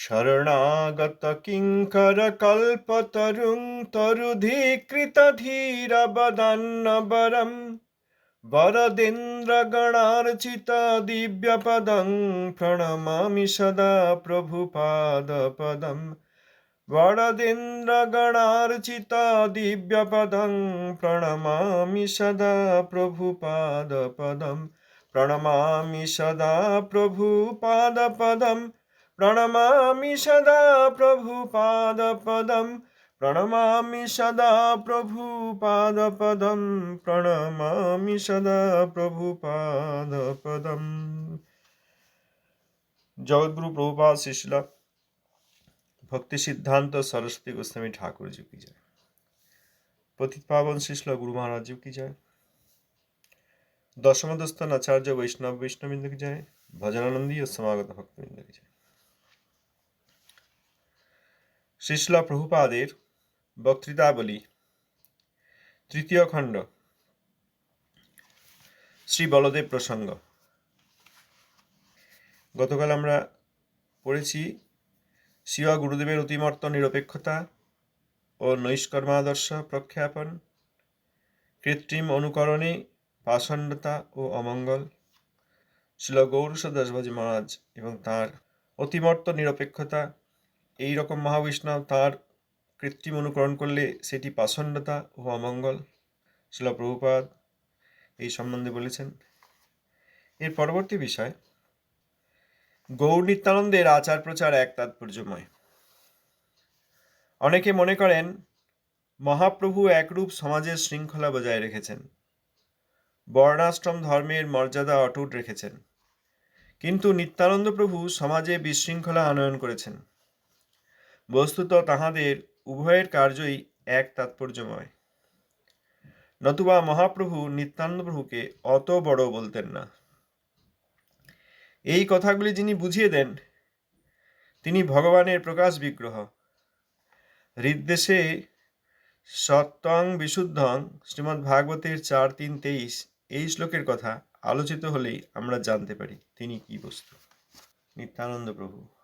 शरणागत किङ्करकल्पतरुं तरुधीकृतधीरवदन्नवरं वरदेन्द्रगणार्चित दिव्यपदं प्रणमामि सदा प्रभुपादपदम् वरदेन्द्रगणार्चित दिव्यपदं प्रणमामि सदा प्रभुपादपदं प्रणमामि सदा प्रभुपादपदम् प्रणमामि सदा प्रभुपादपदं प्रणमामि सदा प्रभुपादपदं प्रणमामि सदा प्रभुपादपदम् জগৎগুরু প্রভুপাদ শিশলা ভক্তি সিদ্ধান্ত সরস্বতী গোস্বামী ঠাকুর জি কি যায় পতিত পাবন শিশলা গুরু মহারাজ জি কি যায় দশমদস্থান আচার্য বৈষ্ণব বৈষ্ণববৃন্দ কি যায় ভজনানন্দী ও সমাগত ভক্তবৃন্দ কি যায় শিশলা প্রভুপাদের বক্তৃতাবলী, তৃতীয় খণ্ড, শ্রী বলদেব প্রসঙ্গ। গতকাল আমরা পড়েছি শিবা গুরুদেবের অতিমর্ত নিরপেক্ষতা ও নৈষ্কর্মাদর্শ প্রখ্যাপন কৃত্রিম অনুকরণে পাষণ্ডতা ও অমঙ্গল। শিল গৌরস দাসবাজি মহারাজ এবং তার অতিমর্ত নিরপেক্ষতা এই রকম মহাবৈষ্ণব তার কৃত্রিম অনুকরণ করলে সেটি পাষণ্ডতা ও অমঙ্গল। শিল প্রভুপাদ এই সম্বন্ধে বলেছেন। এর পরবর্তী বিষয় গৌর নিত্যানন্দের আচার প্রচার এক তাৎপর্যময়। অনেকে মনে করেন, মহাপ্রভু একরূপ সমাজের শৃঙ্খলা বজায় রেখেছেন। বর্ণাশ্রম ধর্মের মর্যাদা অটুট রেখেছেন। কিন্তু নিত্যানন্দ প্রভু সমাজে বিশৃঙ্খলা আনয়ন করেছেন। বস্তুত তাহাদের উভয়ের কার্যই এক তাৎপর্যময়। নতুবা মহাপ্রভু নিত্যানন্দ প্রভুকে অত বড় বলতেন না। এই কথাগুলি যিনি বুঝিয়ে দেন, তিনি ভগবানের প্রকাশ বিগ্রহ। হৃদ্দেশে সত্তং বিশুদ্ধং শ্রীমদ্ ভাগবতের চার তিন তেইশ এই শ্লোকের কথা আলোচিত হলেই আমরা জানতে পারি তিনি কি বস্তু। নিত্যানন্দ প্রভু।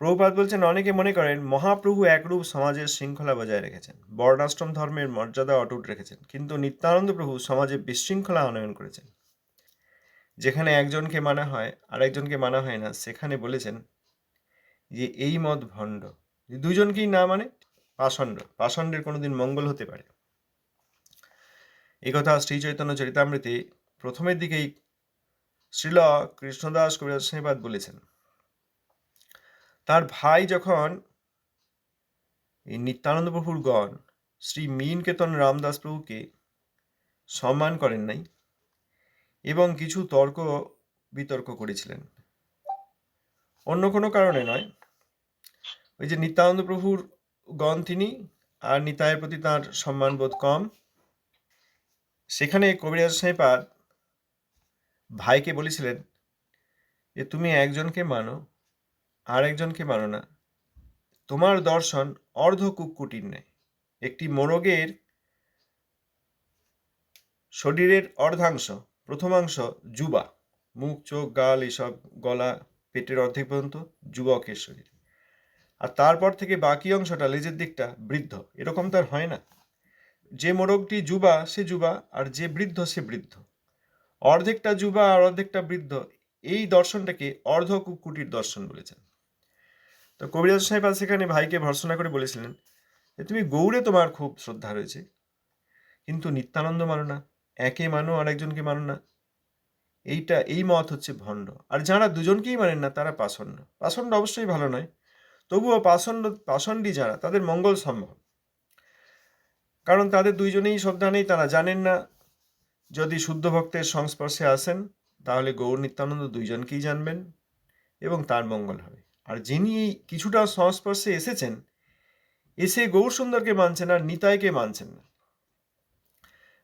প্রভুপাত বলছেন, অনেকে মনে করেন মহাপ্রভু একরূপ সমাজের শৃঙ্খলা বজায় রেখেছেন, বর্ণাশ্রম ধর্মের মর্যাদা অটুট রেখেছেন, কিন্তু নিত্যানন্দ প্রভু সমাজে বিশৃঙ্খলা আনয়ন করেছেন। যেখানে একজনকে মানা হয়, আরেকজনকে মানা হয় না, সেখানে বলেছেন যে, এই মত ভণ্ড। দুজনকেই না মানে পাষণ্ড, পাষণ্ডের কোনোদিন মঙ্গল হতে পারে। এই কথা শ্রী চৈতন্য চরিতামৃতে প্রথমের দিকেই শ্রীল কৃষ্ণদাস কবিরাজ বলেছেন। তার ভাই যখন এই নিত্যানন্দ প্রভুর গণ, শ্রী মীন কেতন রামদাস প্রভুকে সম্মান করেন নাই এবং কিছু তর্ক বিতর্ক করেছিলেন। অন্য কোনো কারণে নয়, ওই যে নিত্যানন্দ প্রভুর গণ তিনি আর নিতায়ের প্রতি তাঁর সম্মানবোধ কম। সেখানে কবিরাজ সাহেবাদ ভাইকে বলেছিলেন যে, তুমি একজনকে মানো আর একজনকে মানো না। তোমার দর্শন অর্ধ কুকুটির নেয় একটি মোরগের শরীরের অর্ধাংশ, প্রথমাংশ যুবা। মুখ, চোখ, গাল, এসব গলা, পেটের অর্ধেক পর্যন্ত যুবকের শরীর। আর তারপর থেকে বাকি অংশটা, লেজের দিকটা বৃদ্ধ। এরকম তার হয় না। যে মোরগটি যুবা, সে যুবা, আর যে বৃদ্ধ, সে বৃদ্ধ। অর্ধেকটা যুবা আর অর্ধেকটা বৃদ্ধ, এই দর্শনটাকে অর্ধ কুকুটির দর্শন বলেছেন তো কবিরাজ সাহেব আজ সেখানে ভাইকে ভর্সনা করে বলেছিলেন যে, তুমি গৌড়ে তোমার খুব শ্রদ্ধা রয়েছে। কিন্তু নিত্যানন্দ মানো না, একে মানো আর একজনকে মানো না। এইটা, এই মত হচ্ছে ভণ্ড। আর যারা দুজনকেই মানেন না, তারা পাষণ্ড। পাষণ্ড অবশ্যই ভালো নয়। তবুও পাষণ্ড পাষণ্ডী যারা, তাদের মঙ্গল সম্ভব। কারণ তাদের দুইজনেই শ্রদ্ধা নেই, তারা জানেন না। যদি শুদ্ধ ভক্তের সংস্পর্শে আসেন, তাহলে গৌর নিত্যানন্দ দুইজনকেই জানবেন এবং তার মঙ্গল হবে। আর যিনি কিছুটা সংস্পর্শে এসেছেন, এসে গৌর সুন্দরকে মানছেন আর নিতাইকে মানছেন না।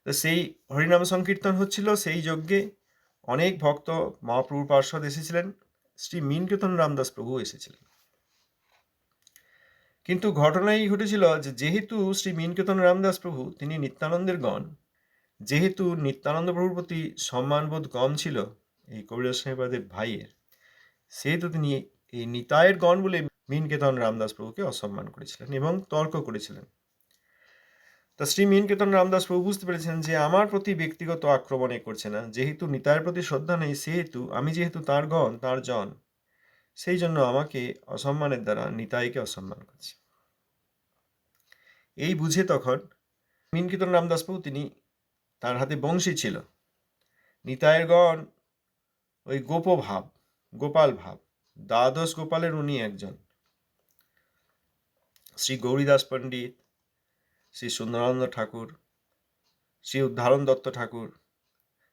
তো সেই হরিনাম সংকীর্তন হচ্ছিল, সেই যজ্ঞে অনেক ভক্ত মহাপ্রভুর পার্শ্বদ এসেছিলেন, শ্রী মীনকেতন রামদাস প্রভু এসেছিলেন। কিন্তু ঘটনাই ঘটেছিল যে যেহেতু শ্রী মীনকেতন রামদাস প্রভু, তিনি নিত্যানন্দের গণ, যেহেতু নিত্যানন্দ প্রভুর প্রতি সম্মানবোধ কম ছিল এই কবিরাজ সাহেবাদের ভাইয়ের, সেহেতু তিনি এই নিতায়ের গণ বলে মিনকেতন রামদাস প্রভুকে অসম্মান করেছিলেন এবং তর্ক করেছিলেন। তা শ্রী মিনকেতন রামদাস প্রভু বুঝতে পেরেছেন যে আমার প্রতি ব্যক্তিগত আক্রমণে করছে না। যেহেতু নিতায়ের প্রতি শ্রদ্ধা নেই, সেহেতু আমি যেহেতু তার গণ, তার জন, সেই জন্য আমাকে অসম্মানের দ্বারা নিতাইকে অসম্মান করছে। এই বুঝে তখন মিনকীর্তন রামদাস প্রভু তিনি তার হাতে বংশী ছিল। নিতায়ের গণ ওই গোপ ভাব গোপাল ভাব দ্বাদশ গোপালের উনি একজন। শ্রী গৌরীদাস পণ্ডিত, শ্রী সুন্দরানন্দ ঠাকুর, শ্রী উদ্ধারণ দত্ত ঠাকুর,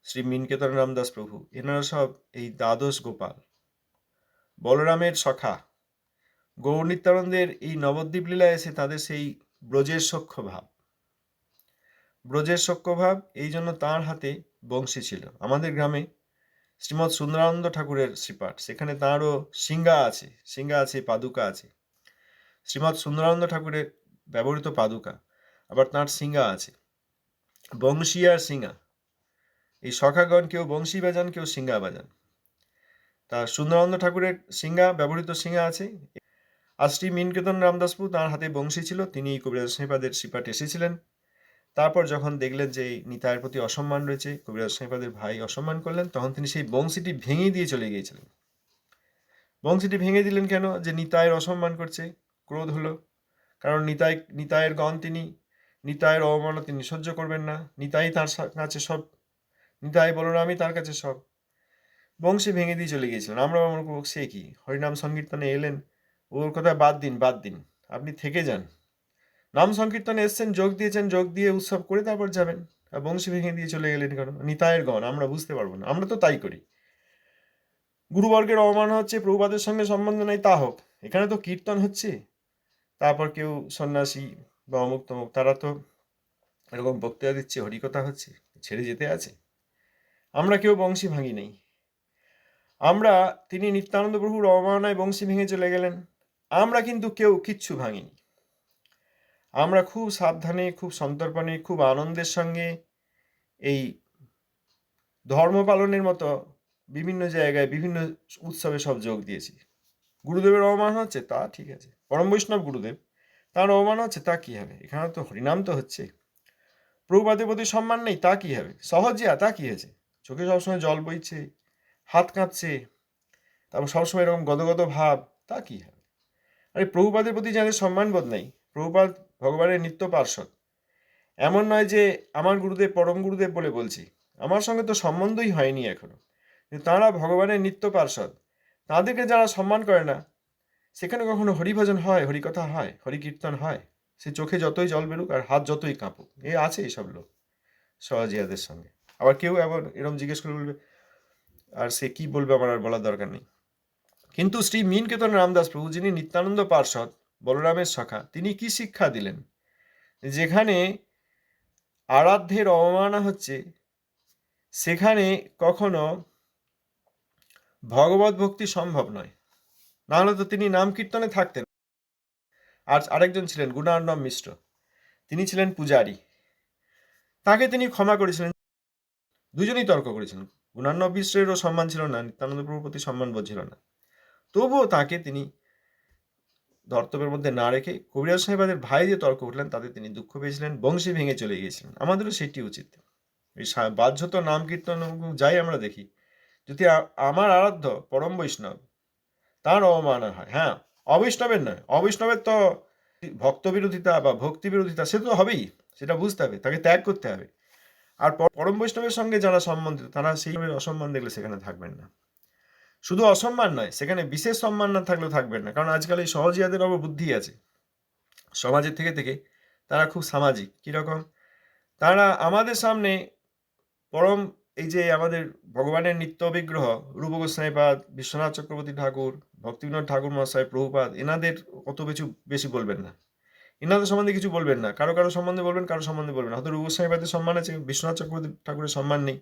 শ্রী মিনকেতন রামদাস প্রভু, এনারা সব এই দ্বাদশ গোপাল। বলরামের সখা, গৌর নিত্যানন্দের এই নবদ্বীপ লীলায় এসে তাদের সেই ব্রজের সখ্য ভাব। ব্রজের সখ্য ভাব এই জন্য তাঁর হাতে বংশী ছিল। আমাদের গ্রামে শ্রীমৎ সুন্দরানন্দ ঠাকুরের শ্রীপাঠ। সেখানে তাঁরও সিঙ্গা আছে সিঙ্গা আছে, পাদুকা আছে। শ্রীমৎ সুন্দরানন্দ ঠাকুরের ব্যবহৃত পাদুকা, আবার তাঁর সিঙ্গা আছে। বংশী আর সিঙ্গা এই সখাগণ কেউ বংশী বাজান, কেউ সিঙ্গা বাজান। তা সুন্দরানন্দ ঠাকুরের সিঙ্গা ব্যবহৃত সিঙ্গা আছে। আর শ্রী মিনকেতন রামদাসপু তাঁর হাতে বংশী ছিল। তিনি কবিরাজ স্নেপাদের শ্রীপাঠ এসেছিলেন। তারপর যখন দেখলেন যে নিতায়ের প্রতি অসম্মান রয়েছে, কবিরাজ স্নেপাদের ভাই অসম্মান করলেন, তখন তিনি সেই বংশীটি ভেঙে দিয়ে চলে গিয়েছিলেন। বংশীটি ভেঙে দিলেন কেন? যে নিতায়ের অসম্মান করছে, ক্রোধ হলো। কারণ নিতাই নিতায়ের গণ তিনি নিতায়ের অবমাননা তিনি সহ্য করবেন না। নিতাই তার কাছে সব। নিতাই বলরামই তার কাছে সব। বংশী ভেঙে দিয়ে চলে গিয়েছিলেন। আমরা মনে করব, সে কি? হরিনাম সংকীর্তনে এলেন, ওর কথা বাদ দিন বাদ দিন। আপনি থেকে যান। নাম সংকীর্তনে এসছেন, যোগ দিয়েছেন, যোগ দিয়ে উৎসব করে তারপর যাবেন। আর বংশী ভেঙে দিয়ে চলে গেলেন কেন? নিতায়ের গণ, আমরা বুঝতে পারব না। আমরা তো তাই করি। গুরুবর্গের অবমাননা হচ্ছে, প্রভুপাদের সঙ্গে সম্বন্ধ নাই, তা হোক। এখানে তো কীর্তন হচ্ছে। তারপর কেউ সন্ন্যাসী বা অমুক তমুক, তারা তো এরকম বক্তৃতা দিচ্ছে, হরিকথা হচ্ছে, ছেড়ে যেতে আছে। আমরা কেউ বংশী ভাঙি নেই। আমরা, তিনি নিত্যানন্দ প্রভুর অবমাননায় বংশী ভেঙে চলে গেলেন। আমরা কিন্তু কেউ কিচ্ছু ভাঙিনি। আমরা খুব সাবধানে, খুব সন্তর্পণে, খুব আনন্দের সঙ্গে এই ধর্ম পালনের মতো বিভিন্ন জায়গায়, বিভিন্ন উৎসবে সব যোগ দিয়েছি। গুরুদেবের অবমান হচ্ছে, তা ঠিক আছে। পরম বৈষ্ণব গুরুদেব, তার অবমান হচ্ছে, তা কী হবে? এখানে তো হরিনাম তো হচ্ছে। প্রভুপাদের প্রতি সম্মান নেই, তা কী হবে? সহজিয়া তা কী হয়েছে? চোখে সবসময় জল বইছে, হাত কাঁপছে, তারপর সবসময় এরকম গদগদ ভাব, তা কী হবে? আরে প্রভুপাদের প্রতি যাদের সম্মানবোধ নেই, প্রভুপাদ ভগবানের নিত্য পার্শ্বদ এমন নয় যে আমার গুরুদেব পরম গুরুদেব বলে বলছি। আমার সঙ্গে তো সম্বন্ধই হয়নি এখনও। তাঁরা ভগবানের নিত্য পার্শ্বদ তাঁদেরকে যারা সম্মান করে না, সেখানে কখনো হরিভজন হয়, হরিকথা হয়, হরিকীর্তন হয়? সে চোখে যতই জল বেরুক আর হাত যতই কাঁপুক, এ আছে এইসব লোক সহজিয়াদের সঙ্গে। আবার কেউ আবার এরকম জিজ্ঞেস করে বলবে, আর সে কি বলবে আমার আর বলার দরকার নেই? কিন্তু শ্রী মিনকেতন রামদাস প্রভু যিনি নিত্যানন্দ পার্ষদ বলরামের শাখা। তিনি কি শিক্ষা দিলেন? যেখানে আরাধ্যের অবমাননা হচ্ছে, সেখানে কখনো ভগবত ভক্তি সম্ভব নয়। নাহলে তো তিনি নাম কীর্তনে থাকতেন। আর আরেকজন ছিলেন গুণার্ণব মিশ্র। তিনি ছিলেন পূজারী। তাকে তিনি ক্ষমা করেছিলেন। দুজনেই তর্ক করেছিলেন। গুণার্ণব মিশ্রেরও সম্মান ছিল না, নিত্যানন্দ প্রভুর প্রতি সম্মান বোধ ছিল না। তবুও তাকে তিনি ধর্তব্যের মধ্যে না রেখে কবিরাজ সাহেবাদের ভাই যে তর্ক উঠলেন তাতে তিনি দুঃখ পেয়েছিলেন, বংশী ভেঙে চলে গিয়েছিলেন। আমাদেরও সেটি উচিত। এই বাহ্যত নাম কীর্তন যাই আমরা দেখি। যদি আমার আরাধ্য পরম বৈষ্ণব, তার অবমাননা হয়। হ্যাঁ অবৈষ্ণবের নয়, অবৈষ্ণবের তো ভক্ত বিরোধিতা বা ভক্তি বিরোধিতা, সে তো হবেই, সেটা বুঝতে হবে, তাকে ত্যাগ করতে হবে। আর পরম বৈষ্ণবের সঙ্গে যারা সম্বন্ধিত, তারা সেইভাবে অসম্মান দেখলে সেখানে থাকবেন না। শুধু অসম্মান নয়, সেখানে বিশেষ সম্মান না থাকলেও থাকবেন না। কারণ আজকাল এই সহজিয়াদের অব বুদ্ধি আছে। সমাজের থেকে থেকে তারা খুব সামাজিক। কীরকম তারা আমাদের সামনে পরম এই যে আমাদের ভগবানের নিত্য বিগ্রহ রূপ গোস্বাইপাদ বিশ্বনাথ চক্রবর্তী ঠাকুর, ভক্তিবিনোদ ঠাকুর মহাশয়, প্রভুপাদ, এনাদের অত কিছু বেশি বলবেন না। এনাদের সম্বন্ধে কিছু বলবেন না। কারও কারও সম্বন্ধে বলবেন, কারও সম্বন্ধে বলবেন হয়তো রূপ গোস্বাইপাদের সম্মান আছে, বিশ্বনাথ চক্রবর্তী ঠাকুরের সম্মান নেই।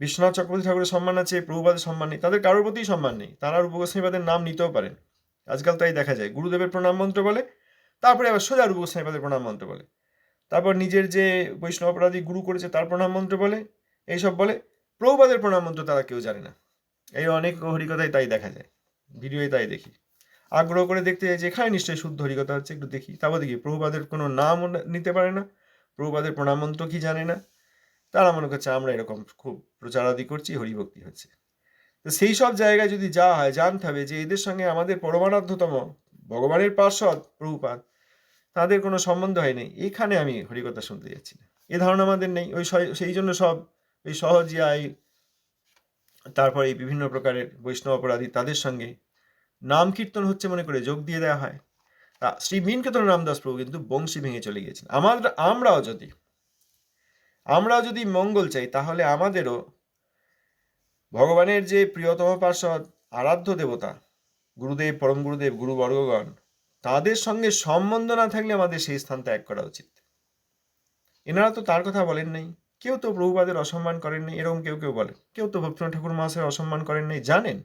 বিশ্বনাথ চক্রবর্তী ঠাকুরের সম্মান আছে, প্রভুপাদের সম্মান নেই, তাদের কারোর প্রতিই সম্মান নেই। তারা রূপ গোস্বাইপাদের নাম নিতেও পারেন। আজকাল তাই দেখা যায়, গুরুদেবের প্রণাম মন্ত্র বলে, তারপরে আবার সোজা রূপ গোস্বাইপাদের প্রণাম মন্ত্র বলে। তারপর নিজের যে বৈষ্ণব অপরাধী গুরু করেছে, তার প্রণাম মন্ত্র বলে, এইসব বলে, প্রভুপাদের প্রণাম মন্ত্র তারা কেউ জানে না। এই অনেক হরিকথায় তাই দেখা যায়। ভিডিওয়ে তাই দেখি। আগ্রহ করে দেখতে যে এখানে নিশ্চয়ই শুদ্ধ হরিকথা হচ্ছে, একটু দেখি। তারপর দেখি, প্রভুপাদের কোনো নাম নিতে পারে না। প্রভুপাদের প্রণামন্ত্র কি জানে না। তারা মনে করছে আমরা এরকম খুব প্রচারাদি করছি, হরিভক্তি হচ্ছে। তো সেই সব জায়গায় যদি যাওয়া হয়, জানতে হবে যে এদের সঙ্গে আমাদের পরমারাধ্যতম ভগবানের পার্শ্বদ প্রভুপাদ, তাদের কোনো সম্বন্ধ হয় হয়নি এখানে আমি হরিকথা শুনতে যাচ্ছি না। এ ধারণা আমাদের নেই। ওই সেই জন্য সব ওই সহজিয়াই তারপরে এই বিভিন্ন প্রকারের বৈষ্ণব অপরাধী তাদের সঙ্গে নাম কীর্তন হচ্ছে মনে করে যোগ দিয়ে দেওয়া হয়। তা শ্রী মীনকেতন রামদাস প্রভু কিন্তু বংশী ভেঙে চলে গিয়েছেন। আমাদের আমরাও যদি আমরাও যদি মঙ্গল চাই, তাহলে আমাদেরও ভগবানের যে প্রিয়তম পার্শ্বদ, আরাধ্য দেবতা, গুরুদেব, পরম গুরুদেব গুরুবর্গগণ তাদের সঙ্গে সম্বন্ধ না থাকলে আমাদের সেই স্থান ত্যাগ করা উচিত। এনারা তো তার কথা বলেন নাই। কেউ তো প্রভুপাদের অসম্মান করেন নাই, এরকম কেউ কেউ বলেন। কেউ তো ভক্তিনাথ ঠাকুর মহাশয়ের অসম্মান করেন নাই, জানেন?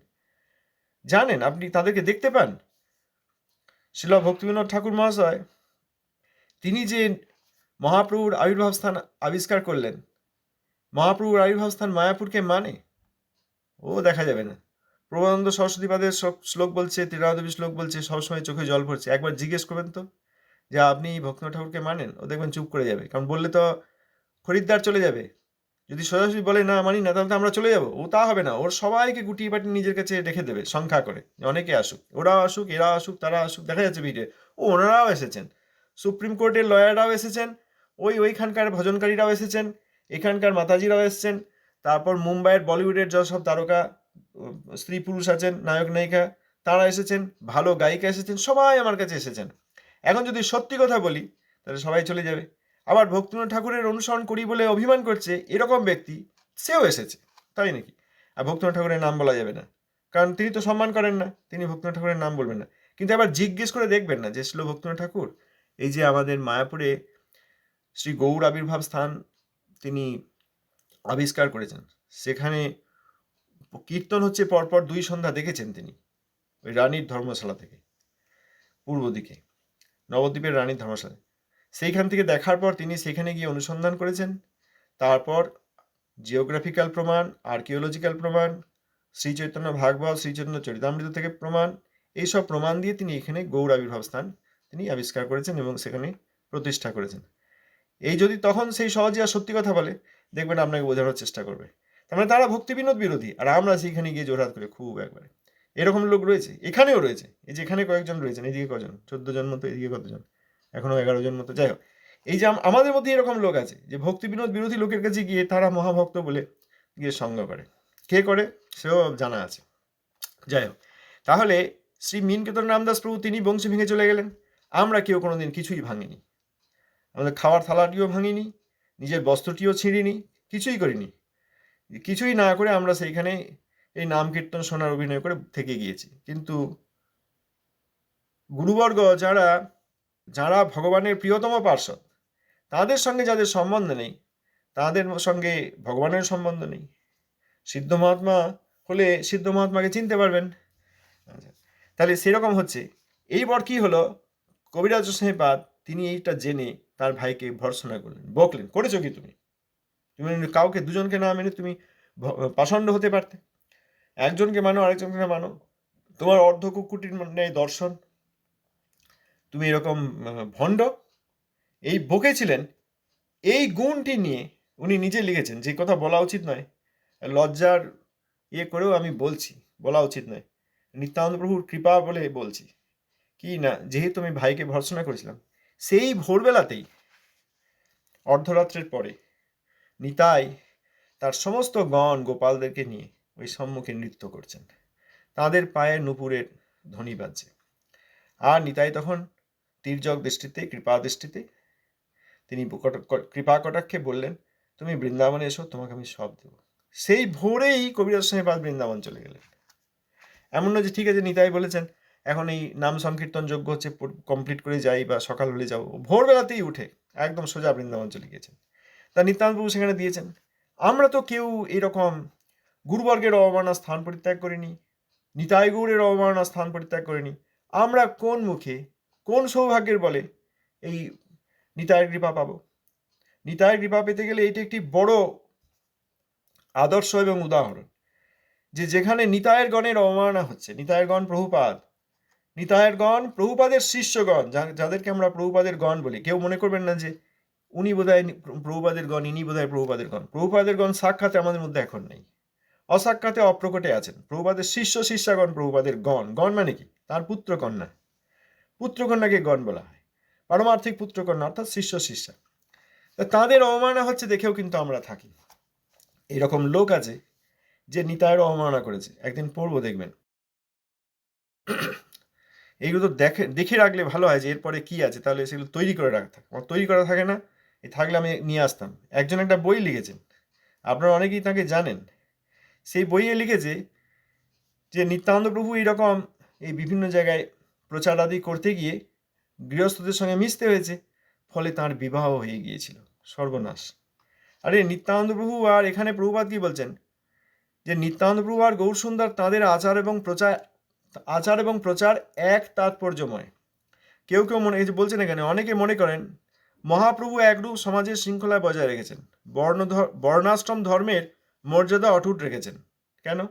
জানেন? আপনি তাদেরকে দেখতে পান? শিল ভক্তিবিনোদ ঠাকুর মহাশয়, তিনি যে মহাপ্রভুর আবির্ভাব স্থান আবিষ্কার করলেন। মহাপ্রভুর আবির্ভাব স্থান মায়াপুরকে মানে? ও দেখা যাবে না। প্রবানন্দ সরস্বতীপাদের সব- শ্লোক বলছে ত্রিরাদেবী শ্লোক বলছে, সবসময় চোখে জল পড়ছে একবার জিজ্ঞেস করবেন তো, যে আপনি ভক্তিনাথ ঠাকুরকে মানেন? ও দেখবেন চুপ করে যাবে। কারণ বললে তো খরিদ্দার চলে যাবে। যদি সোজাসুজি বলে, না, মানি না, তাহলে তো আমরা চলে যাব। ও তা হবে না। ওর সবাইকে গুটিয়ে পাটি নিজের কাছে রেখে দেবে, সংখ্যা করে। অনেকে আসুক। ওরাও আসুক, এরা আসুক, তারা আসুক, দেখা যাচ্ছে ভিড়ে ও ওনারাও এসেছেন। সুপ্রিম কোর্টের লয়াররাও এসেছেন। ওই ওইখানকার ভজনকারীরাও এসেছেন, এখানকার মাতাজিরাও এসেছেন, তারপর মুম্বাইয়ের বলিউডের যসব তারকা স্ত্রী পুরুষ আছেন, নায়ক নায়িকা, তারা এসেছেন, ভালো গায়িকা এসেছেন, সবাই আমার কাছে এসেছেন। এখন যদি সত্যি কথা বলি, তাহলে সবাই চলে যাবে। আবার ভক্তিনাথ ঠাকুরের অনুসরণ করি বলে অভিমান করছে এরকম ব্যক্তি, সেও এসেছে, তাই নাকি? আর ভক্তিনাথ ঠাকুরের নাম বলা যাবে না। কারণ তিনি তো সম্মান করেন না, তিনি ভক্তিনাথ ঠাকুরের নাম বলবেন না। কিন্তু আবার জিজ্ঞেস করে দেখবেন না যে ছিল ভক্তিনাথ ঠাকুর, এই যে আমাদের মায়াপুরে শ্রী গৌর আবির্ভাব স্থান তিনি আবিষ্কার করেছেন। সেখানে কীর্তন হচ্ছে পরপর দুই সন্ধ্যা দেখেছেন তিনি, ওই রানীর ধর্মশালা থেকে, পূর্ব দিকে, নবদ্বীপের রানীর ধর্মশালা। সেইখান থেকে দেখার পর তিনি সেখানে গিয়ে অনুসন্ধান করেছেন। তারপর জিওগ্রাফিক্যাল প্রমাণ আর্কিওলজিক্যাল প্রমাণ, শ্রী চৈতন্য ভাগবত, শ্রী চৈতন্য চরিতামৃত থেকে প্রমাণ, এইসব প্রমাণ দিয়ে তিনি এখানে গৌর আবির্ভাব স্থান তিনি আবিষ্কার করেছেন এবং সেখানে প্রতিষ্ঠা করেছেন। এই যদি তখন সেই সহজে আর সত্যি কথা বলে, দেখবেন আপনাকে বোঝানোর চেষ্টা করবে। তার মানে তারা ভক্তি বিনোদ বিরোধী, আর আমরা সেইখানে গিয়ে জোরহাত করে খুব একবারে। এরকম লোক রয়েছে, এখানেও রয়েছে। এই যে এখানে কয়েকজন রয়েছেন, এদিকে কজন চোদ্দ জন মতো, এদিকে কতজন? এখনও এগারো জন মতো। যাই হোক, এই যে আমাদের মধ্যে এরকম লোক আছে যে ভক্তি বিনোদ বিরোধী লোকের কাছে গিয়ে তারা মহাভক্ত বলে গিয়ে সঙ্গ করে। কে করে? সেও জানা আছে। যাই হোক, তাহলে শ্রী মিনকেতন রামদাস প্রভু, তিনি বংশী ভেঙে চলে গেলেন। আমরা কেউ কোনোদিন কিছুই ভাঙিনি। আমাদের খাওয়ার থালাটিও ভাঙিনি, নিজের বস্ত্রটিও ছিঁড়িনি, কিছুই করিনি। কিছুই না করে আমরা সেইখানে এই নাম কীর্তন শোনার অভিনয় করে থেকে গিয়েছি। কিন্তু গুরুবর্গ যারা যারা ভগবানের প্রিয়তম পার্শ্বদ, তাদের সঙ্গে যাদের সম্বন্ধ নেই, তাদের সঙ্গে ভগবানের সম্বন্ধ নেই। সিদ্ধ মহাত্মা হলে সিদ্ধ মহাত্মাকে চিনতে পারবেন। তাহলে সেরকম হচ্ছে। এইবার কি হলো? কবিরাজ স্নেহপাত তিনি এইটা জেনে তার ভাইকে ভর্সনা করলেন। বকলেন, করেছ কি তুমি? তুমি কাউকে দুজনকে না মেনে তুমি পাষণ্ড হতে পারতে। একজনকে মানো, আরেকজনকে না মানো। তোমার অর্ধ কুকুটির ন্যায় দর্শন। তুমি এরকম ভণ্ড। এই বকেছিলেন এই গুণটি নিয়ে উনি নিজে লিখেছেন, যে কথা বলা উচিত নয়। লজ্জার ইয়ে করেও আমি বলছি, বলা উচিত নয়। নিত্যানন্দ প্রভুর কৃপা বলে বলছি। কি না, যেহেতু আমি ভাইকে ভর্সনা করেছিলাম সেই ভোরবেলাতেই, অর্ধরাত্রের পরে, নিতাই তার সমস্ত গণ গোপালদেরকে নিয়ে ওই সম্মুখে নৃত্য করছেন। তাদের পায়ে নুপুরের ধ্বনি বাজছে। আর নিতাই তখন তির্যক দৃষ্টিতে, কৃপা দৃষ্টিতে তিনি কৃপা কটাক্ষে বললেন, তুমি বৃন্দাবনে এসো, তোমাকে আমি সব দেবো। সেই ভোরেই কবিরাজ সাহেব আজ বৃন্দাবন চলে গেলেন। এমন না যে ঠিক আছে, নিতাই বলেছেন এখন এই নাম সংকীর্তন যোগ্য হচ্ছে কমপ্লিট করে যাই বা সকাল হলে যাব। ভোরবেলাতেই উঠে একদম সোজা বৃন্দাবন চলে গিয়েছেন। তা নিত্যানন্দবাবু সেখানে দিয়েছেন। আমরা তো কেউ এরকম গুরুবর্গের অবমাননা স্থান পরিত্যাগ করিনি নিতাই গৌরের অবমাননা স্থান পরিত্যাগ করিনি। আমরা কোন মুখে, কোন সৌভাগ্যের বলে এই নিতায়ের কৃপা পাবো? নিতায়ের কৃপা পেতে গেলে এটি একটি বড় আদর্শ এবং উদাহরণ যে যেখানে নিতায়ের গণের অবমাননা হচ্ছে নিতায়ের গণ প্রভুপাদ নিতায়ের গণ প্রভুপাদের শিষ্যগণ যাদেরকে আমরা প্রভুপাদের গণ বলি, কেউ মনে করবেন না যে উনি বোধহয় প্রভুপাদের গণ, ইনি বোধহয় প্রভুপাদের গণ। প্রভুপাদের গণ সাক্ষাতে আমাদের মধ্যে এখন নেই। অসাক্ষাতে অপ্রকটে আছেন। প্রভুপাদের শিষ্য, শিষ্যাগণ প্রভুপাদের গণ। গণ মানে কি? তার পুত্রকন্যা। পুত্রকন্যাকে গণ বলা হয়। পারমার্থিক পুত্রকন্যা, অর্থাৎ শিষ্য, শিষ্যা। তাদের অবমাননা হচ্ছে দেখেও কিন্তু আমরা থাকি। এরকম লোক আছে যে নিতায়ের অবমাননা করেছে। একদিন পড়ব, দেখবেন। এইগুলো দেখে দেখে রাখলে ভালো হয় যে এরপরে কি আছে, তাহলে সেগুলো তৈরি করে রাখা থাকে। আমার তৈরি করা থাকে না এই থাকলে আমি নিয়ে আসতাম। একজন একটা বই লিখেছেন, আপনারা অনেকেই তাকে জানেন। সেই বইয়ে লিখেছে যে, নিত্যানন্দ প্রভু এইরকম এই বিভিন্ন জায়গায় প্রচার আদি করতে গিয়ে গৃহস্থদের সঙ্গে মিশতে হয়েছে, ফলে তার বিবাহ হয়ে গিয়েছিল সর্বনাশ আরে, নিত্যানন্দ প্রভু আর এখানে প্রভুপাত কি বলছেন? যে, নিত্যানন্দ প্রভু আর গৌরসুন্দর তাদের আচার এবং প্রচার আচার এবং প্রচার এক তাৎপর্যময়। কেউ কেউ মনে এই যে বলছেন এখানে, অনেকে মনে করেন মহাপ্রভু একরূপ সমাজের শৃঙ্খলা বজায় রেখেছেন। বর্ণ বর্ণাশ্রম ধর্মের মর্যাদা অটুট রেখেছেন। কেন?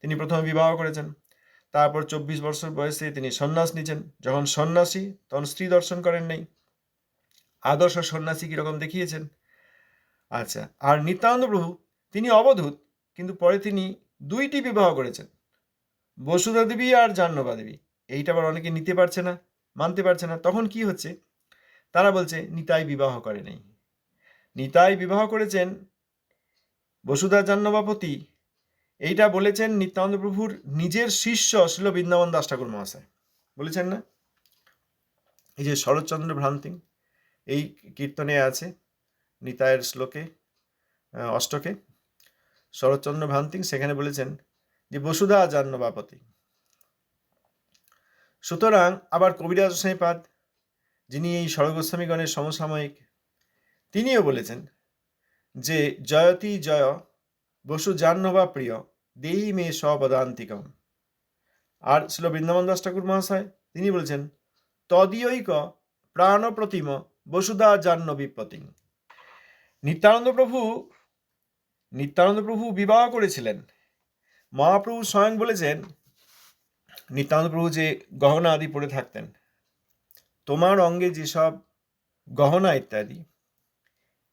তিনি প্রথমে বিবাহ করেছেন। তারপর চব্বিশ বছর বয়সে তিনি সন্ন্যাস নিয়েছেন যখন সন্ন্যাসী, তখন স্ত্রী দর্শন করেন নাই। আদর্শ সন্ন্যাসী কীরকম দেখিয়েছেন? আচ্ছা আর নিত্যানন্দ প্রভু, তিনি অবধূত, কিন্তু পরে তিনি দুইটি বিবাহ করেছেন। বসুধা দেবী আর জাহ্নবা দেবী। এইটা আবার অনেকে নিতে পারছে না, মানতে পারছে না। তখন কি হচ্ছে? তারা বলছে, নিতাই বিবাহ করে নাই। নিতাই বিবাহ করেছেন বসুধা জাহ্নবাপতি এইটা বলেছেন নিত্যানন্দ প্রভুর নিজের শিষ্য ছিল বৃন্দাবন দাস ঠাকুর মহাশয়। বলেছেন না? এই যে শরৎচন্দ্র ভ্রান্তি, এই কীর্তনে আছে নিতায়ের শ্লোকে অষ্টকে। শরৎচন্দ্র ভ্রান্তি, সেখানে বলেছেন বসুধা জাহ্নবাপতি। সুতরাং আবার কবিরাজ গোস্বামীপাদ যিনি এই সরগোস্বামীগণের সমসাময়িক, তিনিও বলেছেন যে, জয়তি জয়, বসু জাহ্নবা প্রিয়, দেহি মে স্বপদান্তিকম আর ছিল বৃন্দাবন দাস ঠাকুর মহাশয়, তিনি বলেছেন, তদীয়ৈক প্রাণ প্রতিম বসুধা জাহ্নবী প্রতিম নিত্যানন্দ প্রভু নিত্যানন্দ প্রভু বিবাহ করেছিলেন। মহাপ্রভু স্বয়ং বলেছেন নিত্যানন্দ প্রভু যে গহনা আদি পরে থাকতেন, তোমার অঙ্গে যেসব গহনা ইত্যাদি,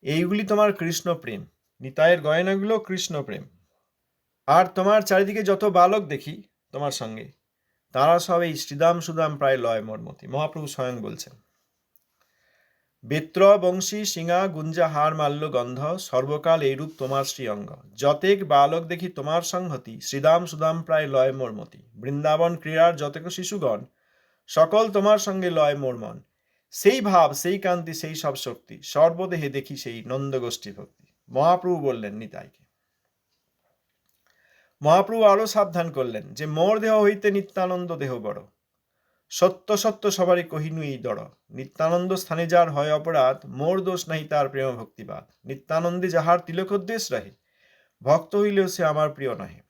এইগুলি তোমার কৃষ্ণ প্রেম নিতায়ের গয়নাগুলো কৃষ্ণ প্রেম। আর তোমার চারিদিকে যত বালক দেখি তোমার সঙ্গে, তারা সব এই শ্রীদাম সুদাম প্রায় লয় মর্মতি মহাপ্রভু স্বয়ং বলছেন। বেত্র, বংশী, সিঙা, গুঞ্জা হার মাল্য, গন্ধ, সর্বকাল এইরূপ তোমার শ্রী অঙ্গ। যতেক বালক দেখি তোমার সংহতি, শ্রীদাম সুদাম প্রায় লয় মর্মতি বৃন্দাবন ক্রীড়ার যতেক শিশুগণ, সকল তোমার সঙ্গে লয় মোর মন। সেই ভাব, সেই কান্তি সেই সব শক্তি, সর্বদেহে দেখি সেই নন্দগোষ্ঠী ভক্তি। মহাপ্রভু বললেন নিতাইকে। মহাপ্রভু আরও সাবধান করলেন যে মোর দেহ হইতে নিত্যানন্দ দেহ বড়। সত্য সত্য সবারই কহিনু এই দড়। নিত্যানন্দ স্থানে যার হয় অপরাধ, মোর দোষ নাই তার প্রেম ভক্তিবাদ নিত্যানন্দে যাহার তিলকোদ্দেশ রাহে, ভক্ত হইলেও সে আমার প্রিয় নহে।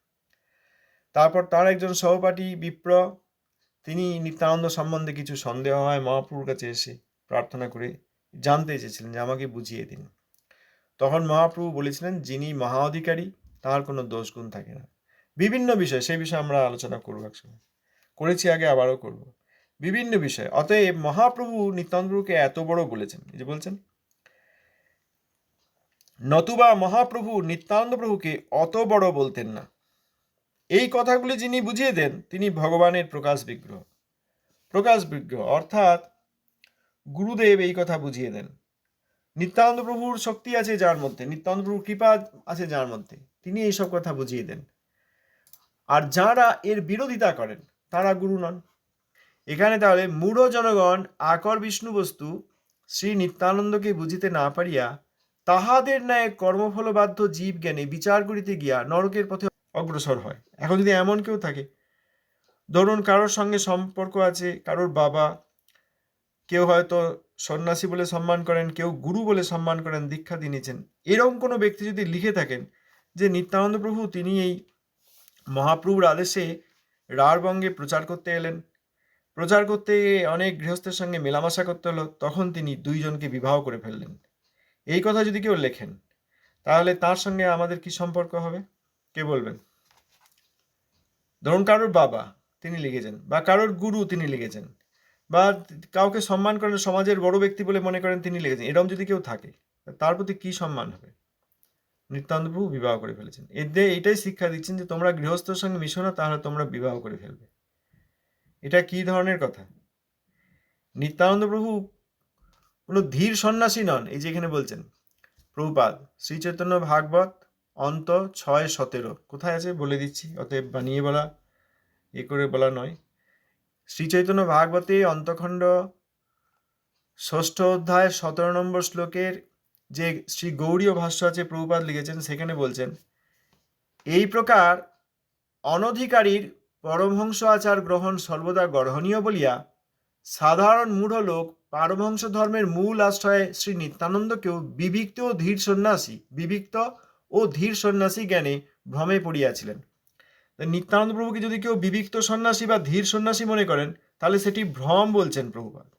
তারপর তার একজন সহপাঠী বিপ্র, তিনি নিত্যানন্দ সম্বন্ধে কিছু সন্দেহ হয় মহাপ্রভুর কাছে এসে প্রার্থনা করে জানতে চেয়েছিলেন যে আমাকে বুঝিয়ে দিন। তখন মহাপ্রভু বলেছিলেন, যিনি মহা অধিকারী তার কোনো দোষগুণ থাকে না। বিভিন্ন বিষয়, সেই বিষয়ে আমরা আলোচনা করব একসময়। করেছি আগে আবারও করব। বিভিন্ন বিষয়ে। অতএব মহাপ্রভু নিত্যানন্দকে এত বড় বলেছেন। যে বলছেন, নতুবা মহাপ্রভু নিত্যানন্দ প্রভুকে অত বড় বলতেন না। এই কথাগুলি যিনি বুঝিয়ে দেন, তিনি ভগবানের প্রকাশ বিগ্রহ। প্রকাশ বিগ্রহ, অর্থাৎ গুরুদেব এই কথা বুঝিয়ে দেন। নিত্যানন্দ প্রভুর শক্তি আছে যার মধ্যে নিত্যানন্দ প্রভুর কৃপা আছে যার মধ্যে। তিনি এইসব কথা বুঝিয়ে দেন। আর যারা এর বিরোধিতা করেন, তারা গুরু নন। এখানে তাহলে মূঢ় জনগণ, আকর বিষ্ণু বস্তু, শ্রী নিত্যানন্দকে বুঝিতে না পারিয়া তাহাদের ন্যায় কর্মফলবাধ্য জীব জ্ঞানে বিচার করিতে গিয়া নরকের পথে অগ্রসর হয়। এখন যদি এমন কেউ থাকে, ধরুন কারোর সঙ্গে সম্পর্ক আছে, কারোর বাবা, কেউ হয়তো সন্ন্যাসী বলে সম্মান করেন, কেউ গুরু বলে সম্মান করেন, দীক্ষা দিয়ে নিয়েছেন, এরকম কোনো ব্যক্তি যদি লিখে থাকেন যে নিত্যানন্দ প্রভু তিনি এই মহাপ্রভুর আদেশে রাঢ়বঙ্গে প্রচার করতে এলেন প্রচার করতে অনেক গৃহস্থের সঙ্গে মেলামেশা করতে হলো, তখন তিনি দুইজনকে বিবাহ করে ফেললেন। এই কথা যদি কেউ লেখেন, তাহলে তার সঙ্গে আমাদের কি সম্পর্ক হবে? কে বলবেন? ধরুন কারোর বাবা তিনি লিখেছেন, বা কারোর গুরু তিনি লিখেছেন, বা কাউকে সম্মান করেন, সমাজের বড় ব্যক্তি বলে মনে করেন তিনি লিখেছেন, এরকম যদি কেউ থাকে, তার প্রতি কি সম্মান হবে? নিত্যানন্দপ্রভু বিবাহ করে ফেলেছেন। এতে এইটাই শিক্ষা দিচ্ছেন যে তোমরা গৃহস্থর সঙ্গে মিশো না, তাহলে তোমরা বিবাহ করে ফেলবে। এটা কি ধরনের কথা? নিত্যানন্দ প্রভু কোনো ধীর সন্ন্যাসী নন, এই যে এখানে বলছেন। প্রভুপাদ শ্রী চৈতন্য ভাগবত, অন্ত ছয় সতেরো। কোথায় আছে? বলে দিচ্ছি, অতএব বানিয়ে বলা, এ করে বলা নয়। শ্রী চৈতন্য ভাগবতে অন্তখণ্ড ষষ্ঠ অধ্যায় সতেরো নম্বর শ্লোকের যে শ্রী গৌরীয় ভাষ্য আছে, প্রভুপাদ লিখেছেন, সেখানে বলছেন, এই প্রকার অনধিকারীর পরমহংস আচার গ্রহণ সর্বদা গ্রহণীয় বলিয়া সাধারণ মূঢ় লোক পারমহংস ধর্মের মূল আশ্রয়ে শ্রী নিত্যানন্দকেও বিবিক্ত ও ধীর সন্ন্যাসী, বিবিক্ত ও ধীর সন্ন্যাসী জ্ঞানে ভ্রমে পড়িয়াছিলেন। নিত্যানন্দ প্রভুকে যদি কেউ বিবিক্ত সন্ন্যাসী বা ধীর সন্ন্যাসী মনে করেন, তাহলে সেটি ভ্রম বলছেন প্রভুপাদ।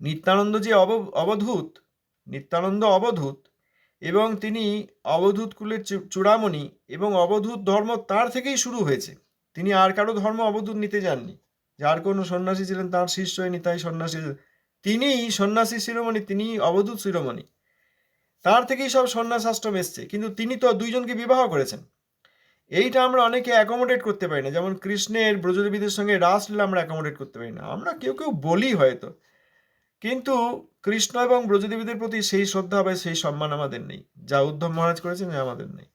নিত্যানন্দ যে অব, অবধূত, নিত্যানন্দ অবধূত এবং তিনি অবধূত কুলের চূড়ামণি এবং অবধূত ধর্ম তার থেকেই শুরু হয়েছে। তিনি আর কারও ধর্ম অবধূত নিতে যাননি। যার কোনো সন্ন্যাসী ছিলেন তার শিষ্য নিতাই সন্ন্যাসী তিনিই সন্ন্যাসী শিরোমণি তিনি অবধূত শিরোমণি। তার থেকেই সব সন্ন্যাস আশ্রম এসছে, কিন্তু তিনি তো দুইজনকে বিবাহ করেছেন। এইটা আমরা অনেকে অ্যাকোমোডেট করতে পারি না। যেমন কৃষ্ণের ব্রজদেবীদের সঙ্গে রাসলীলা আমরা অ্যাকোমোডেট করতে পারি না। আমরা কেউ কেউ বলি হয়তো। কিন্তু কৃষ্ণ এবং ব্রজদেবীদের প্রতি সেই শ্রদ্ধা বা সেই সম্মান আমাদের নেই। যা উদ্ধব মহারাজ করেছেন আমাদের নেই।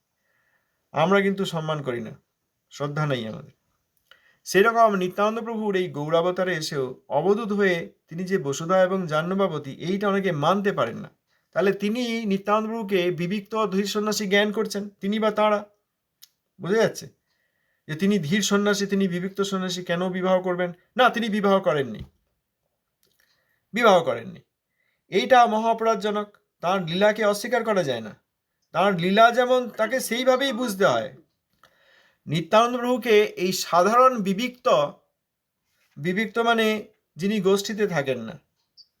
আমরা কিন্তু সম্মান করি না। শ্রদ্ধা নেই আমাদের। সেরকম নিত্যানন্দ প্রভুর এই গৌরাবতারে এসেও অবধূত হয়ে তিনি যে বসুধা এবং জাহ্নবাবতী, এইটা অনেকে মানতে পারেন না। তাহলে তিনি নিত্যানন্দ প্রভুকে বিবিক্ত ধীর সন্ন্যাসী জ্ঞান করছেন। তিনি বা তাঁরা? বোঝা যাচ্ছে? যে তিনি ধীর সন্ন্যাসী, তিনি বিবিক্ত সন্ন্যাসী কেন বিবাহ করবেন? না, তিনি বিবাহ করেননি। বিবাহ করেননি। এইটা মহা অপরাধজনক তার লীলাকে অস্বীকার করা যায় না। তার লীলা যেমন তাকে সেইভাবেই বুঝতে হয়। নিত্যানন্দ প্রভুকে এই সাধারণ বিবিক্ত বিবিক্ত মানে যিনি গোষ্ঠীতে থাকেন না।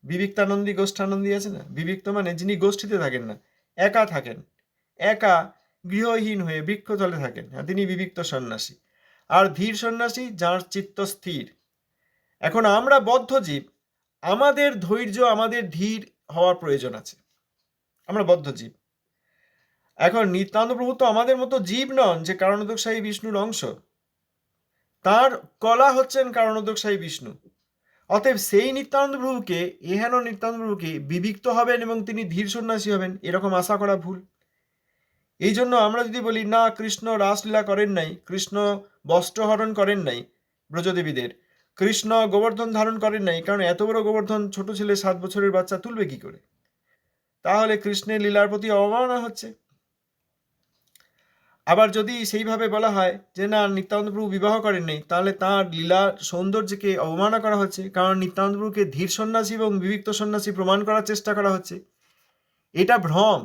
বিবিক্তানন্দী গোষ্ঠানন্দী আছে না? বিবিক্ত মানে যিনি গোষ্ঠীতে থাকেন না। একা থাকেন। একা গৃহহীন হয়ে বৃক্ষতলে থাকেন। তিনি বিবিক্ত সন্ন্যাসী। আর ধীর সন্ন্যাসী, যার চিত্ত স্থির। এখন আমরা বদ্ধ জীব আমাদের ধৈর্য, আমাদের ধীর হওয়ার প্রয়োজন আছে। আমরা বদ্ধ জীব। এখন নিত্যানন্দ প্রভু তো আমাদের মতো জীব নন যে কারণোদকশাহী বিষ্ণুর অংশ। তার কলা হচ্ছেন কারণোদকশাহী বিষ্ণু। অতএব সেই নিত্যানন্দ প্রভুকে এহেন নিত্যানন্দ প্রভুকে বিবিক্ত হবেন এবং তিনি ধীর সন্ন্যাসী হবেন, এরকম আশা করা ভুল। এই জন্য আমরা যদি বলি, না, কৃষ্ণ রাসলীলা করেন নাই, কৃষ্ণ বস্ত্রহরণ করেন নাই ব্রজদেবীদের। কৃষ্ণ গোবর্ধন ধারণ করেন নাই, কারণ এত বড় গোবর্ধন ছোট ছেলে সাত বছরের বাচ্চা তুলবে কি করে? তাহলে কৃষ্ণের লীলার প্রতি অবমাননা হচ্ছে। আবার যদি সেইভাবে বলা হয় যে, না, নিত্যানন্দ প্রভু বিবাহ করেন নাই তাহলে তাঁর লীলার সৌন্দর্যকে অবমাননা করা হচ্ছে, কারণ নিত্যানন্দ প্রভুকে ধীর সন্ন্যাসী এবং বিবিক্ত সন্ন্যাসী প্রমাণ করার চেষ্টা করা হচ্ছে। এটা ভ্রম।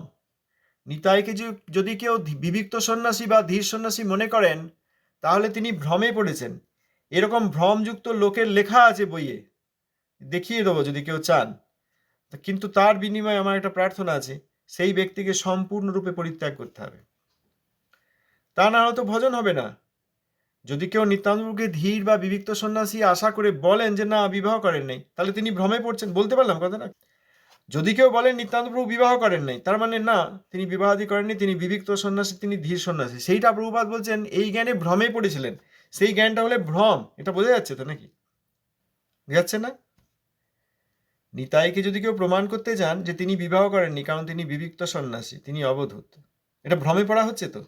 নিতাইকে যদি কেউ বিবিক্ত সন্ন্যাসী বা ধীর সন্ন্যাসী মনে করেন, তাহলে তিনি ভ্রমে পড়েছেন। এরকম ভ্রমযুক্ত লোকের লেখা আছে বইয়ে। দেখিয়ে দেবো যদি কেউ চান। কিন্তু তার বিনিময়ে আমার একটা প্রার্থনা আছে, সেই ব্যক্তিকে সম্পূর্ণরূপে পরিত্যাগ করতে হবে। তা না হলে তো ভজন হবে না। যদি কেউ নিত্যানন্দকে ধীর বা বিবিক্ত সন্ন্যাসী আশা করে বলেন যে না, বিবাহ করেন নাই, তাহলে তিনি ভ্রমে পড়ছেন, বলতে পারলাম কথাটা? যদি কেউ বলেন নিত্যান্ত প্রভু বিবাহ করেন নাই, তার মানে না, তিনি বিবাহাদি করেননি, তিনি বিবিক্ত সন্ন্যাসী, তিনি ধীর সন্ন্যাসী। সেইটা প্রভুপাত বলছেন, এই জ্ঞানে ভ্রমে পড়েছিলেন। সেই জ্ঞানটা হলে ভ্রম এটা বোঝা যাচ্ছে তো নাকি? যাচ্ছে না? নিতাইকে যদি কেউ প্রমাণ করতে যান যে তিনি বিবাহ করেননি কারণ তিনি বিবিক্ত সন্ন্যাসী তিনি অবধূত এটা ভ্রমে পড়া হচ্ছে তো?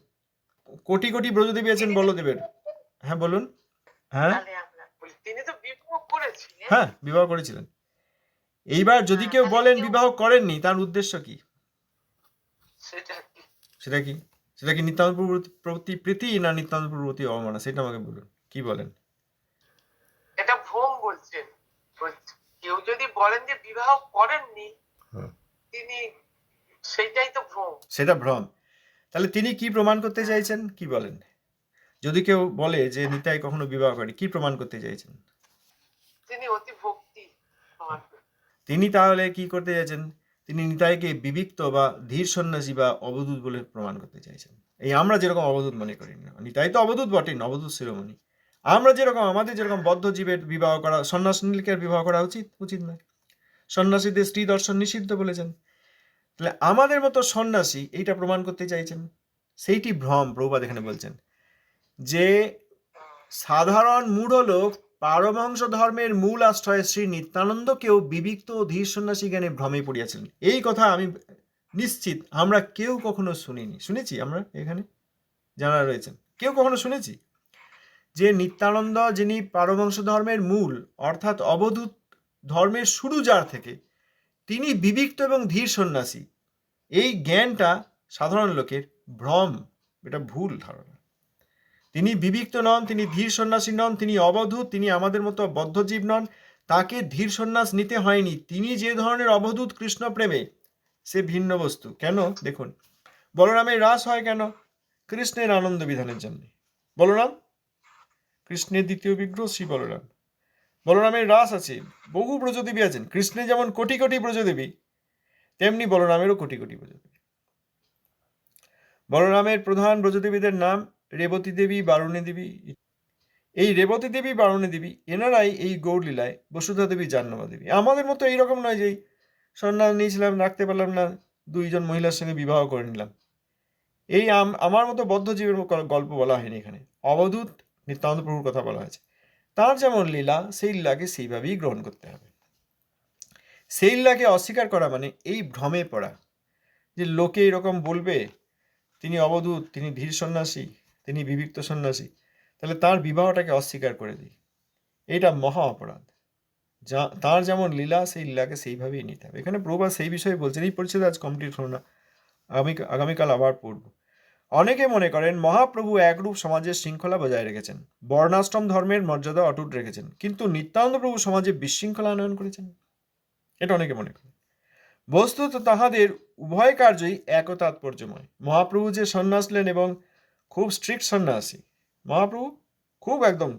কোটি কোটি ব্রজদেবী আছেন বলদেবের। হ্যাঁ বলুন। হ্যাঁ? হ্যাঁ বিবাহ করেছিলেন। এইবার যদি কেউ বলেন বিবাহ করেননি তার উদ্দেশ্য কি? সেটা কি? সেটা কি কি প্রতি প্রীতি না প্রভুর প্রতি অবমাননা সেটা আমাকে বলুন। কি বলেন? এটা ভ্রম বলছেন। বলছে, কেউ যদি বলেন যে বিবাহ করেননি হ্যাঁ। তিনি সেটাই তো ভ্রম। সেটা ভ্রম। তাহলে তিনি কি প্রমাণ করতে চাইছেন? কি বলেন? যদি কেউ বলে যে নিতাই কখনো বিবাহ করে কি প্রমাণ করতে চাইছেন? তিনি অতি ভক্তি তিনি তাহলে কি করতে চাইছেন? তিনি নিতাইকে বিবিক্ত বা ধীর সন্ন্যাসী বা অবদূত বলে প্রমাণ করতে চাইছেন। এই আমরা যেরকম অবদূত মনে করি না। নিতাই তো অবদূত বটেন অবধূত শিরোমণি। আমরা যেরকম, আমাদের যেরকম বদ্ধ জীবের বিবাহ করা সন্ন্যাসীকে বিবাহ করা উচিত উচিত নয়। সন্ন্যাসীদের স্ত্রী দর্শন নিষিদ্ধ বলেছেন। তাহলে আমাদের মতো সন্ন্যাসী এইটা প্রমাণ করতে চাইছেন। সেইটি ভ্রম প্রভুপাদ এখানে বলছেন যে সাধারণ মূঢ় লোক পারমহংস ধর্মের মূল আশ্রয় শ্রী নিত্যানন্দকেও বিবিক্ত ধীর সন্ন্যাসী জ্ঞানে ভ্রমে পড়িয়াছিলেন এই কথা আমি নিশ্চিত আমরা কেউ কখনো শুনিনি। শুনেছি আমরা এখানে? যারা রয়েছেন। কেউ কখনো শুনেছি? যে নিত্যানন্দ যিনি পারমহংস ধর্মের মূল, অর্থাৎ অবধূত ধর্মের শুরু যার থেকে তিনি বিবিক্ত এবং ধীর সন্ন্যাসী। এই জ্ঞানটা সাধারণ লোকের ভ্রম, এটা ভুল ধারণা। তিনি বিবিক্ত নন, তিনি ধীর সন্ন্যাসী নন, তিনি অবধূত তিনি আমাদের মতো বদ্ধজীব নন। তাকে ধীর সন্ন্যাস নিতে হয়নি। তিনি যে ধরনের অবধূত কৃষ্ণ প্রেমে সে ভিন্ন বস্তু। কেন? দেখুন। বলরামের রাস হয় কেন? কৃষ্ণের আনন্দ বিধানের জন্য। বলরাম? কৃষ্ণের দ্বিতীয় বিগ্রহ শ্রী বলরাম। বলরামের রাস আছে। বহু ব্রজদেবী আছেন। কৃষ্ণের যেমন কোটি কোটি ব্রজদেবী, তেমনি বলরামেরও কোটি কোটি ব্রজদেবী। বলরামের প্রধান ব্রজদেবীদের নাম রেবতী দেবী, বারুণী দেবী, এই রেবতী দেবী, বারুণী দেবী, এনারাই এই গৌরলীলায় বসুধা দেবী, জাহ্নবা দেবী। আমাদের মতো এইরকম নয় যে সন্ন্যাস নিয়েছিলাম, রাখতে পারলাম না, দুইজন মহিলার সঙ্গে বিবাহ করে নিলাম। এই আম- আমার মতো বদ্ধজীবের গল্প বলা হয়নি এখানে। অবধূত নিত্যানন্দ প্রভুর কথা বলা হয়েছে। তার যেমন লীলা, সেই লীলাকে সেইভাবেই গ্রহণ করতে হবে। সেই লীলাকে অস্বীকার করা মানে এই ভ্রমে পড়া। যে লোকে এরকম বলবে, তিনি অবধূত, তিনি ধীর সন্ন্যাসী তিনি বিবিক্ত সন্ন্যাসী, তাহলে তার বিবাহটাকে অস্বীকার করে দিই। এটা মহা অপরাধ। যা, তার যেমন লীলা, সেই লীলাকে সেইভাবেই নিতে হবে। এখানে প্রভা সেই বিষয়ে বলছেন, এই পরিচ্ছেদ আজ কমপ্লিট হলো না। আগামী, আগামীকাল আবার পড়ব। অনেকে মনে করেন, মহাপ্রভু একরূপ সমাজের শৃঙ্খলা বজায় রেখেছেন। বর্ণাশ্রম ধর্মের মর্যাদা অটুট রেখেছেন। কিন্তু নিত্যানন্দ প্রভু সমাজে বিশৃঙ্খলা আনয়ন করেছেন? এটা অনেকে মনে করেন। বস্তুত তাহাদের উভয় কার্যই এক তাৎপর্যময় মহাপ্রভু যে সন্ন্যাস নেন এবং খুব স্ট্রিক্ট সন্ন্যাসী। মহাপ্রভু খুব একদম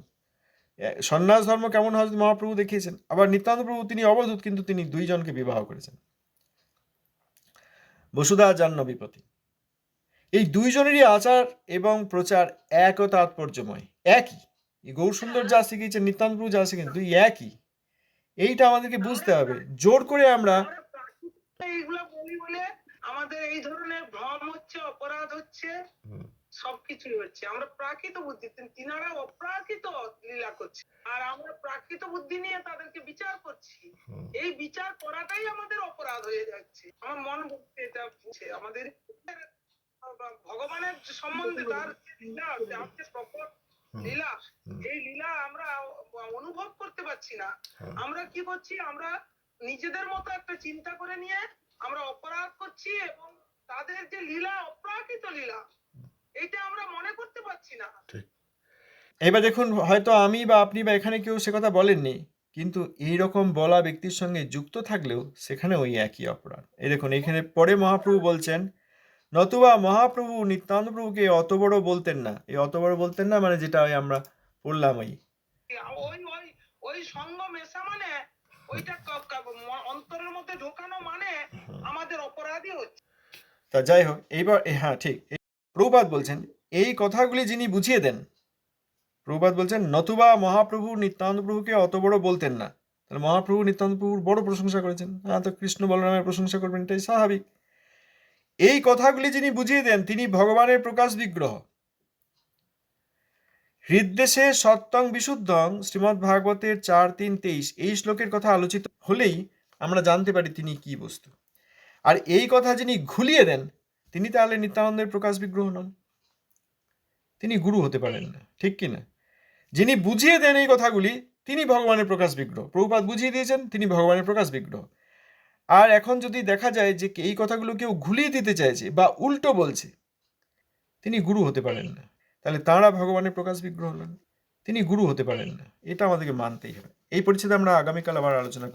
সন্ন্যাস ধর্ম কেমন হয় মহাপ্রভু দেখিয়েছেন? আবার নিত্যানন্দ প্রভু তিনি অবধূত কিন্তু তিনি দুইজনকে বিবাহ করেছেন। বসুধা জাহ্নবীপতি। এই দুইজনেরই আচার এবং প্রচার এক ও তাৎপর্যময়। একই। এই গৌরসুন্দর যা শিখিয়েছেন নিত্যান্ত প্রভু যা শিখেছেন দুই একই। এইটা আমাদেরকে বুঝতে হবে। জোর করে আমরা আমরা এইগুলো বলি বলে আমাদের এই ধরনের ভ্রম হচ্ছে অপরাধ হচ্ছে। সবকিছুই হচ্ছে। আমরা প্রাকৃত বুদ্ধি তিন- তিনারা অপ্রাকৃত লীলা করছে। আর আমরা প্রাকৃত বুদ্ধি নিয়ে তাদেরকে বিচার করছি। এই বিচার করাটাই আমাদের অপরাধ হয়ে যাচ্ছে। আমার মন বলছে এটা বুঝছে। আমাদের ভগবানের সম্বন্ধে তার লীলা যে প্রকট লীলা এই লীলা আমরা অনুভব করতে পারছি না। আমরা কি করছি? আমরা নিজেদের মতো একটা চিন্তা করে নিয়ে আমরা অপরাধ করছি এবং তাদের যে লীলা অপ্রাকৃত লীলা এটা আমরা মনে করতে পারছি না। এবার দেখুন হয়তো আমি বা আপনি বা এখানে কেউ সে কথা বলেননি কিন্তু এই রকম বলা ব্যক্তির সঙ্গে যুক্ত থাকলেও সেখানে ওই একই অপরাধ। এই দেখুন এখানে পরে মহাপ্রভু বলছেন নতুবা মহাপ্রভু নিত্যানন্দ প্রভুকে অত বড় বলতেন না। এই অত বড় বলতেন না মানে যেটা ওই আমরা পড়লাম ওই। ওই ওই ওই সঙ্গ মেশা মানে ওইটা অন্তরের মধ্যে ঢোকানো মানে আমাদের অপরাধই হচ্ছে। তা যাই হোক এইবার হ্যাঁ ঠিক। প্রভুপাত বলছেন, এই কথাগুলি যিনি বুঝিয়ে দেন প্রভুপাত বলছেন, নতুবা মহাপ্রভু নিত্যানন্দ প্রভুকে অত বড় বলতেন না। তাহলে মহাপ্রভু নিত্যানন্দ প্রভুর বড় প্রশংসা করেছেন। হ্যাঁ তো কৃষ্ণ বলরামের প্রশংসা করবেন, এটাই স্বাভাবিক। এই কথাগুলি যিনি বুঝিয়ে দেন, তিনি ভগবানের প্রকাশ বিগ্রহ। হৃদ্দেশে সত্যং বিশুদ্ধং শ্রীমদ্ ভাগবতের চার তিন তেইশ, এই শ্লোকের কথা আলোচিত হলেই আমরা জানতে পারি তিনি কি বস্তু। আর এই কথা যিনি ঘুলিয়ে দেন তিনি তাহলে নিত্যানন্দের প্রকাশ বিগ্রহ নন। তিনি গুরু হতে পারেন না, ঠিক কি না? যিনি বুঝিয়ে দেন এই কথাগুলি, তিনি ভগবানের প্রকাশ বিগ্রহ। প্রভুপাত বুঝিয়ে দিয়েছেন, তিনি ভগবানের প্রকাশ বিগ্রহ। আর এখন যদি দেখা যায় যে এই কথাগুলো কেউ ঘুলিয়ে দিতে চাইছে বা উল্টো বলছে, তিনি গুরু হতে পারেন না। তাহলে তাঁরা ভগবানের প্রকাশ বিগ্রহ হলেন তিনি গুরু হতে পারেন না। এটা আমাদেরকে মানতেই হবে। এই পরিচ্ছেদে আমরা আগামীকাল আবার আলোচনা করব।